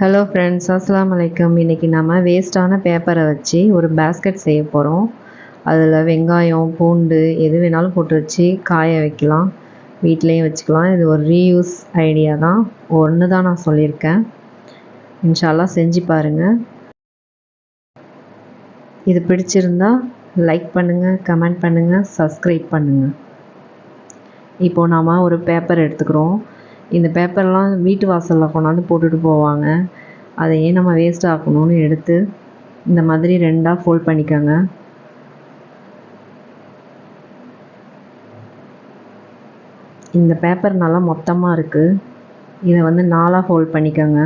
Hello friends அஸ்லாம் வலைக்கம் இன்றைக்கி நம்ம வேஸ்ட்டான பேப்பரை வச்சு ஒரு பேஸ்கெட் செய்ய போகிறோம் அதில் வெங்காயம் பூண்டு எது வேணாலும் போட்டு வச்சு காய வைக்கலாம். வீட்லேயும் வச்சுக்கலாம். இது ஒரு ரீயூஸ் ஐடியா தான். ஒன்று தான் நான் சொல்லியிருக்கேன். இன்ஷால்லாம் செஞ்சு பாருங்கள் இது பிடிச்சிருந்தா லைக் பண்ணுங்கள் கமெண்ட் பண்ணுங்கள் சப்ஸ்கிரைப் பண்ணுங்கள் இப்போது நாம் ஒரு பேப்பர் எடுத்துக்கிறோம். இந்த பேப்பர்லாம் வீட்டு வாசலில் கொண்டாந்து போட்டுட்டு போவாங்க. அதை ஏன் நம்ம வேஸ்ட் ஆக்கணும்னு எடுத்து இந்த மாதிரி ரெண்டாக ஃபோல்ட் பண்ணிக்கோங்க. இந்த பேப்பர் நல்லா மொத்தமாக இருக்குது இதை வந்து நாலாக ஃபோல்ட் பண்ணிக்கோங்க.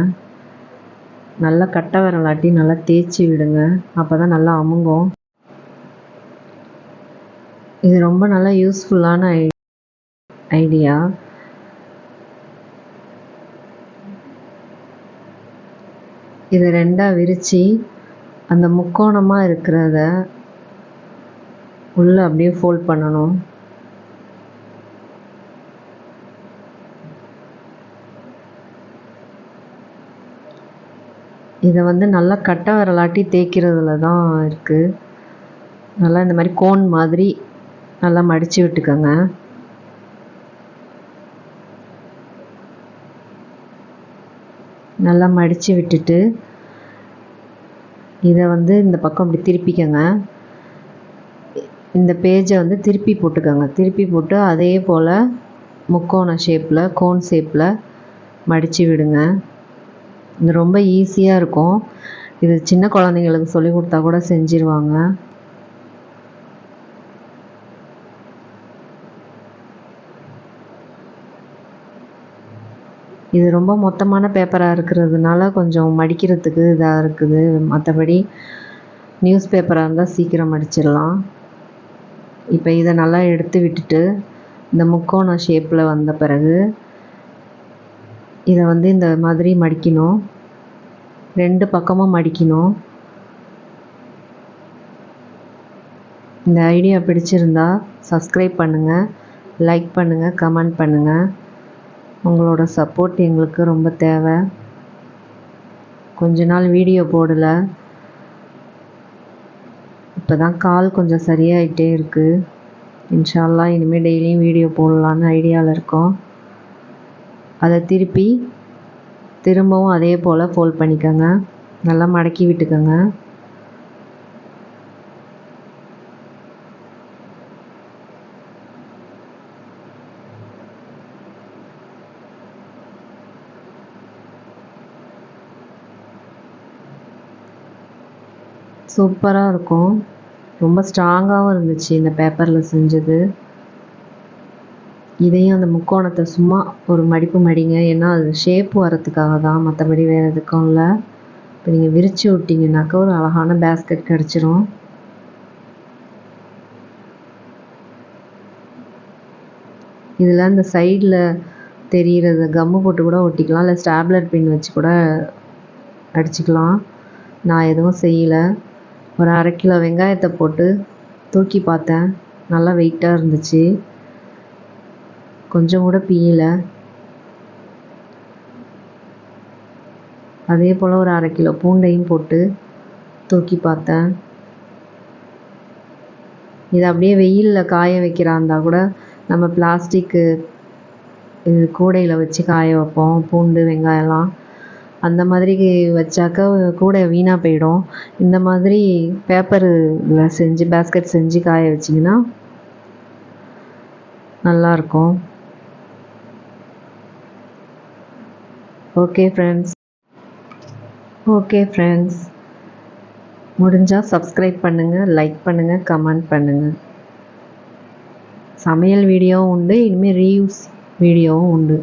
நல்லா கட்டை விரலாட்டி நல்லா தேய்ச்சி விடுங்க. அப்போ தான் நல்லா அமுங்கும். இது ரொம்ப நல்லா யூஸ்ஃபுல்லான ஐடியா இதை ரெண்டாக விரித்து அந்த முக்கோணமாக இருக்கிறத உள்ளே அப்படியே ஃபோல்ட் பண்ணணும். இதை வந்து நல்லா கட்ட வரலாட்டி தேய்க்கிறதுல தான் இருக்குது நல்லா இந்த மாதிரி கோன் மாதிரி நல்லா மடித்து விட்டுக்கோங்க. நல்லா மடித்து விட்டுட்டு இதை வந்து இந்த பக்கம் இப்படி திருப்பிக்கங்க. இந்த பேஜை வந்து திருப்பி போட்டுக்கோங்க. திருப்பி போட்டு அதே போல் முக்கோண ஷேப்பில் கோன் ஷேப்பில் மடித்து விடுங்க. இது ரொம்ப ஈஸியாக இருக்கும். இது சின்ன குழந்தைங்களுக்கு சொல்லி கொடுத்தா கூட செஞ்சிருவாங்க. இது ரொம்ப மொத்தமான பேப்பராக இருக்கிறதுனால கொஞ்சம் மடிக்கிறதுக்கு இதாக இருக்குது. மற்றபடி நியூஸ் பேப்பராக இருந்தால் சீக்கிரம் மடிச்சிடலாம். இப்போ இதை நல்லா எடுத்து விட்டுட்டு இந்த முக்கோண ஷேப்பில் வந்த பிறகு இதை வந்து இந்த மாதிரி மடிக்கணும். ரெண்டு பக்கமும் மடிக்கணும். இந்த ஐடியா பிடிச்சிருந்தா சப்ஸ்கிரைப் பண்ணுங்கள் லைக் பண்ணுங்கள் கமெண்ட் பண்ணுங்கள் உங்களோட சப்போர்ட் எங்களுக்கு ரொம்ப தேவை. கொஞ்ச நாள் வீடியோ போடலை. இப்போ தான் கால் கொஞ்சம் சரியாயிட்டே இருக்குது இன்ஷால்லா இனிமேல் டெய்லியும் வீடியோ போடலான்னு ஐடியாவில் இருக்கோம். அதை திருப்பி திரும்பவும் அதே போல் ஃபோல்ட் பண்ணிக்கோங்க. நல்லா மடக்கி விட்டுக்கோங்க. சூப்பராக இருக்கும். ரொம்ப ஸ்ட்ராங்காகவும் இருந்துச்சு இந்த பேப்பரில் செஞ்சது. இதையும் அந்த முக்கோணத்தை சும்மா ஒரு மடிப்பு மடிங்க. ஏன்னா அது ஷேப் வரத்துக்காக தான். மற்றபடி வேறு எதுக்கும் இல்லை. இப்போ நீங்கள் விரித்து விட்டிங்கனாக்கா ஒரு அழகான பேஸ்கெட் கிடச்சிரும். இதில் இந்த சைடில் தெரிகிறது கம்மு போட்டு கூட ஒட்டிக்கலாம். இல்லை ஸ்டாப்லர் பின் வச்சு கூட அடிச்சுக்கலாம். நான் எதுவும் செய்யலை. ஒரு அரை கிலோ வெங்காயத்தை போட்டு தூக்கி பார்த்தேன். நல்லா வெயிட்டாக இருந்துச்சு. கொஞ்சம் கூட பியல அதே போல் ஒரு அரை கிலோ பூண்டையும் போட்டு தூக்கி பார்த்தேன். இதை அப்படியே வெயிலில் காய வைக்கிறா இருந்தால் கூட நம்ம பிளாஸ்டிக்கு இது கூடையில் வச்சு காய வைப்போம். பூண்டு வெங்காயம்லாம். அந்த மாதிரி வச்சாக்கா கூட வீணாக போயிடும். இந்த மாதிரி பேப்பரில் செஞ்சு பேஸ்கெட் செஞ்சு காய வச்சிங்கன்னா நல்லாயிருக்கும் ஓகே ஃப்ரெண்ட்ஸ் ஓகே ஃப்ரெண்ட்ஸ் முடிஞ்சால் சப்ஸ்கிரைப் பண்ணுங்கள் லைக் பண்ணுங்கள் கமெண்ட் பண்ணுங்கள் சமையல் வீடியோவும் உண்டு இனிமேல் ரீயூஸ் வீடியோவும் உண்டு.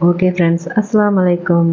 ஓகே ஃப்ரெண்ட்ஸ் அஸ்லாம் வலைக்கம்